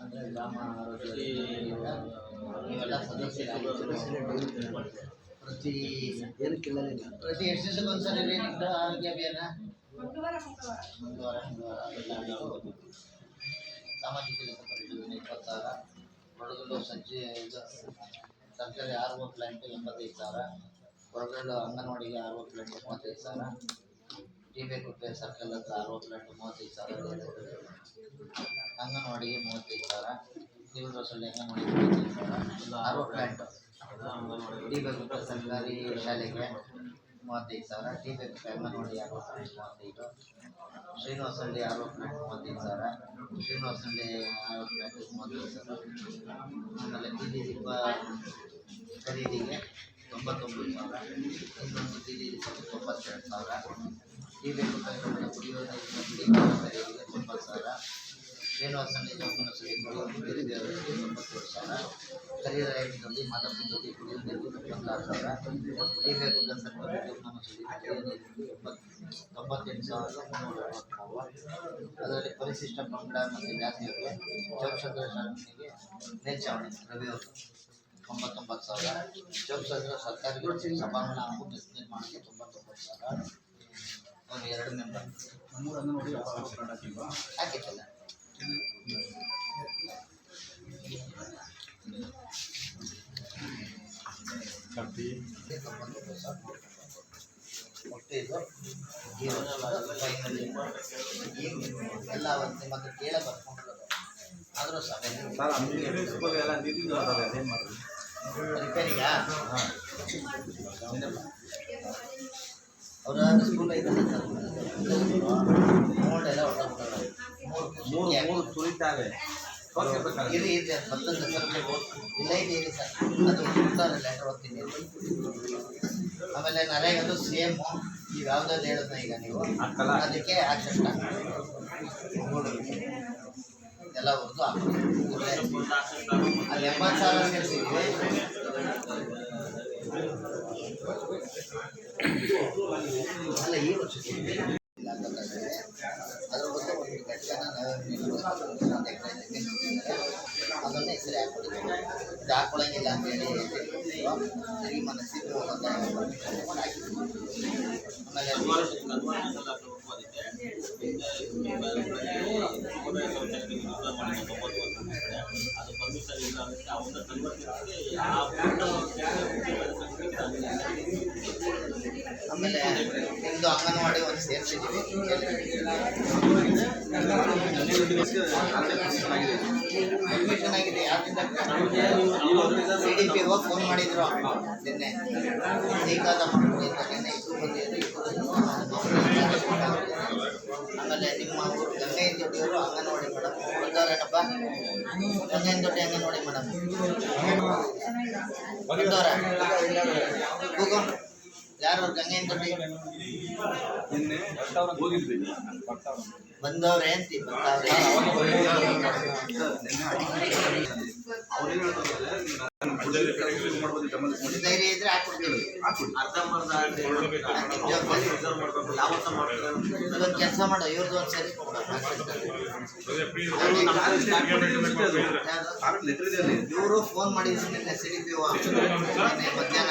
ಅಂದರೆ ಗ್ರಾಮ ಆರೋಗ್ಯ ಪ್ರತಿ ಸದಸ್ಯರಾಗಿದ್ದೀರಿ ಪ್ರತಿ ಪ್ರತಿ ಎಷ್ಟು ದಿವಸಕ್ಕೆ ಒಂದ್ಸರಿ ರೀ ನಿಮ್ದು ಆರೋಗ್ಯ ಅಭಿಯಾನ ಅದೆಲ್ಲ ಆಗೋದು. ಸಾಮಾಜಿಕ ಕೆಲಸ ಪರಿಶೋಧನೆ ಇಪ್ಪತ್ತು ಸಾವಿರ ಸಂಜೆ ಸರ್ಕಾರಿ ಆರ್ ಒ ಪ್ಲಾಂಟ್ ಎಂಬತ್ತೈದು ಸಾವಿರ. ಹೊರಗಲ್ಲು ಅಂಗನವಾಡಿಗೆ ಆರ್ ಒ ಪ್ಲಾಂಟ್ ಮೂವತ್ತೈದು ಸಾವಿರ. ಟಿ ಬಿ ಕುಪ್ಪೆ ಸರ್ಕಲ್ ಹತ್ರ ಅರವತ್ತು ಪ್ಲಾಂಟ್ ಮೂವತ್ತೈದು ಸಾವಿರ ಅಂಗನವಾಡಿಗೆ ಮೂವತ್ತೈದು ಸಾವಿರ ಸಿವಿಲ್ ಸೊಳ್ಳೆ ಅಂಗನವಾಡಿ ಮೂವತ್ತೈದು ಸಾವಿರ O plant T B Kuppe ಸರ್ಕಾರಿ ಶಾಲೆಗೆ ಮೂವತ್ತೈದು ಸಾವಿರ ಟಿ ಬಿ ಕುಪ್ಪೆ ಅಂಗನವಾಡಿ ಅರವತ್ತು ಪ್ಲಾಂಟ್ ಮೂವತ್ತೈದು. ಶ್ರೀನಿವಾಸಹಳ್ಳಿ ಒ ಪ್ಲಾಂಟ್ ಮೂವತ್ತೈದು ಸಾವಿರ. ಶ್ರೀನಿವಾಸಹಳ್ಳಿ ಒ ಪ್ಲಾಂಟ್ ಮೂವತ್ತೈದು ಸಾವಿರ. ಆಮೇಲೆ ಬೀದಿ ದೀಪ ಖರೀದಿಗೆ ತೊಂಬತ್ತೊಂಬತ್ತು ಸಾವಿರ. ಇನ್ನೊಂದು ಬೀದಿ ದೀಪಕ್ಕೆ ತೊಂಬತ್ತೆರಡು ಸಾವಿರ. ಟಿ ಬೇಕು ಕುಡಿಯುವ ನೀರಿನ ಬಿಡಿ ಖರೀದಿಗೆ ತೊಂಬತ್ತು ಸಾವಿರ ಶ್ರೀನಿವಾಸಹಳ್ಳಿ ಜೋಪನಹಳ್ಳಿ ಕುಡಿಯುವ ನೀರು ದೇವರಿಗೆ ತೊಂಬತ್ತೇಳು ಸಾವಿರ ಕರಿರಾಯನಲ್ಲಿ ಮಾದಪ್ಪದಲ್ಲಿ ಕುಡಿಯುವ ನೀರಿಗೆ ತೊಂಬತ್ತಾರು ಸಾವಿರ ಟಿ ಬೇಕು ಸರ್ಕಾರ ಜೋಪನಹಳ್ಳಿ ಕುಡಿಯುವ ನೀರಿಗೆ ಎಂಬತ್ತು ತೊಂಬತ್ತೆಂಟು ಸಾವಿರದ ಮುನ್ನೂರ ಅರವತ್ತ್ಮೂರು ಅದರಲ್ಲಿ ಪರಿಶಿಷ್ಟ ಪಂಗಡ ಮತ್ತು ಜಾತಿಯವರಿಗೆ ಚೌಕ್ಷದ್ರ ಶಾಲೆಗೆ ಮೇಲ್ಛಾವಣಿ ರವಿಯವರು ತೊಂಬತ್ತೊಂಬತ್ತು ಸಾವಿರ ಚೌಕ್ಷದ್ರ ಸರ್ಕಾರಿ ಸಭಾಂಗಣ ಹಾಗೂ ಮೆಸ್ ನಿರ್ಮಾಣಕ್ಕೆ ತೊಂಬತ್ತೊಂಬತ್ತು ಸಾವಿರ ಅವ್ರು ಎರಡು ಮೆಂಬರ್ ಹಾಕಿತ್ತಲ್ಲ. ತೊಂಬತ್ತೊಂಬತ್ತು ಸಾವಿರ ಒಟ್ಟು ಇದು ಈ ವರ್ಷದ ಫೈನಲ್ ಎಲ್ಲ ಒಂದು ಮತ್ತೆ ಕೇಳ ಬರ್ಕೊಂಡಿರೋದು ಆದರೂ ಸಭೆ ರಿಪೇರಿಗಾ ಅವರ ಸ್ಕೂಲ್ ಎಲ್ಲ ಹೊರಟೋಗ್ತಾರೆ ಮೂರು ಮೂರು ತುಳಿತಾವೆ. ಇದು ಇದೆ ಮತ್ತೊಂದು ಸ್ವಲ್ಪ ಇಲ್ಲ ಇದೆ ಇದೆ ಸರ್. ಅದು ಕೊಡ್ತಾರೆ ಲೆಟರ್ ಓದ್ತೀನಿ ಆಮೇಲೆ ನರೇಗದು ಸೇಮ್ ನೀವು ಯಾವ್ದಾದ್ರು ಹೇಳಿದ್ನ ಈಗ ನೀವು. ಅದಕ್ಕೆ ಆಕ್ಷನ್ ಎಲ್ಲ ಹೊರದು ಅಲ್ಲಿ ಎಂಬತ್ತು ಸಾವಿರ ಸೇರಿಸಿದ್ವಿ. ಅದ್ರ ಬಗ್ಗೆ ಒಂದು ಘಟಕನ ನಾವು ಒಂದು ಎಕರೆ ಜಮೀನು ಕೊಟ್ಟಿದ್ದಾರೆ. ಅದನ್ನ ಹೆಸರು ಹಾಕ್ಬಿಟ್ಟಿದ್ದೀವಿ ಇದು ಹಾಕ್ಕೊಳಂಗಿಲ್ಲ ಅಂತ ಹೇಳಿ ಈ ಮನಸ್ಸಿಗೆ ಒತ್ತಾಯ ಮಾಡ್ಕೊಂಡು ಹಾಕಿದ್ದೀವಿ. ಆಮೇಲೆ ಆಮೇಲೆ ಅಂಗನವಾಡಿ ಒಂದು ಸೇರ್ಸಿದ್ದೀವಿ. ಅಡ್ಮಿಷನ್ ಆಗಿದೆ ಯಾವ್ದಿಂದ ಸಿ ಡಿ ಪಿ ಹೋಗಿ ಫೋನ್ ಮಾಡಿದ್ರು. ನಿನ್ನೆ ಬೇಕಾದ ಮಕ್ಕಳಿಂದ ನಿನ್ನೆ ಆಮೇಲೆ ನಿಮ್ಮ ಊರು ದೊಡ್ಡವರು ದೊಡ್ಡಿಯವರು ಅಂಗನವಾಡಿ ಮೇಡಮ್. ಬಂದವರೇನಪ್ಪ ಗಂಗೆಯಿಂದ ದೊಡ್ಡಿ ಅಂಗನವಾಡಿ ಮೇಡಮ್. ಬಂದವರ. ಯಾರು ಗಂಗೈನ ದೊಡ್ಡಿ ಬಂದವ್ರೆ ಅಂತಿ ಬಂದವ್ರೆ ಧೈರ್ಯ ಇದ್ರೆ ಹಾಕ್ಬಿಡ್ತೀವಿ ಹಾಕ್ಬಿಡಿ ಅದೊಂದು ಕೆಲಸ ಮಾಡು ಇವ್ರದ್ದು ಒಂದು ಇವರು ಫೋನ್ ಮಾಡಿ ಮಧ್ಯಾಹ್ನ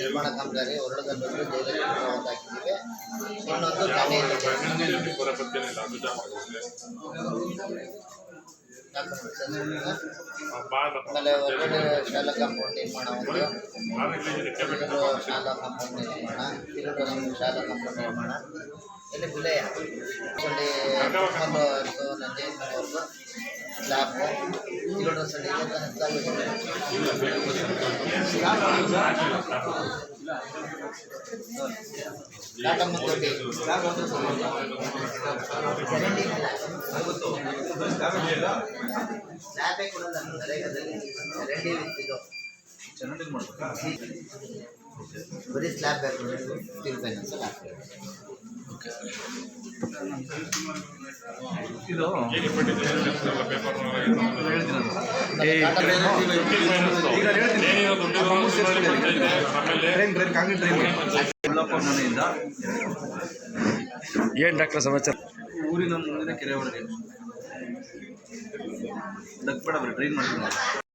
ನಿರ್ಮಾಣ ಕಾಮಗಾರಿ ಒಂದು ಹಾಕಿದ್ದೀವಿ ಇನ್ನೊಂದು ಆಮೇಲೆ ಹೊರಗಡೆ ಶಾಲಾ ಕಾಂಪೌಂಡ್ ನಿರ್ಮಾಣ ಒಂದು ಶಾಲಾ ಕಾಂಪೌಂಡ್ ನಿರ್ಮಾಣ ಶಾಲಾ ಕಾಂಪೌಂಡ್ ನಿರ್ಮಾಣ ಇಲ್ಲಿ ಬಿಲೆಯ ಸೊಳ್ಳಿ ಒಂದು ನಂಜೇಶ್ವರವರೆಗೂ ಸ್ಲ್ಯಾಬು ಕಿರೂರು ಸೊಳ್ಳಿ ಟಾಟಾ ಮುಂದೊಡ್ಡಿ ಸ್ಲ್ಯಾಬೇ ಮಾಡ್ಬೇಕು ಬರೀ ಸ್ಲ್ಯಾಬ್ ಡಾಕ್ಟರ್ ಸಮಾಚಾರ? ಊರಿನ ಮುಂದಿನ ಕೆರೆ ಒಳಗೆ இதுக்கு கூட அவர் ட்ரெயின் பண்ணுறாங்க